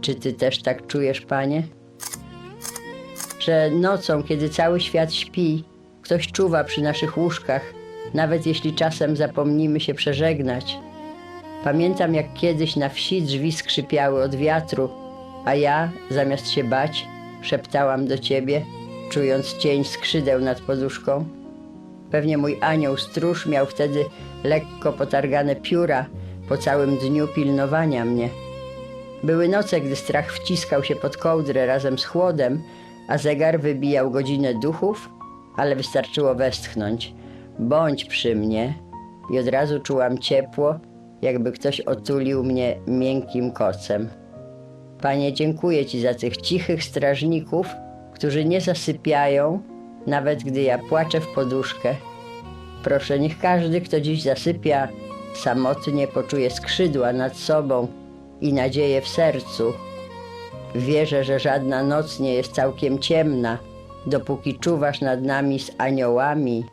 Czy ty też tak czujesz, panie? Że nocą, kiedy cały świat śpi, ktoś czuwa przy naszych łóżkach, nawet jeśli czasem zapomnimy się przeżegnać. Pamiętam, jak kiedyś na wsi drzwi skrzypiały od wiatru, a ja, zamiast się bać, szeptałam do ciebie, czując cień skrzydeł nad poduszką. Pewnie mój anioł stróż miał wtedy lekko potargane pióra po całym dniu pilnowania mnie. Były noce, gdy strach wciskał się pod kołdrę razem z chłodem, a zegar wybijał godzinę duchów, ale wystarczyło westchnąć. Bądź przy mnie i od razu czułam ciepło, jakby ktoś otulił mnie miękkim kocem. Panie, dziękuję Ci za tych cichych strażników, którzy nie zasypiają, nawet gdy ja płaczę w poduszkę. Proszę, niech każdy, kto dziś zasypia samotnie, poczuje skrzydła nad sobą i nadzieję w sercu. Wierzę, że żadna noc nie jest całkiem ciemna, dopóki czuwasz nad nami z aniołami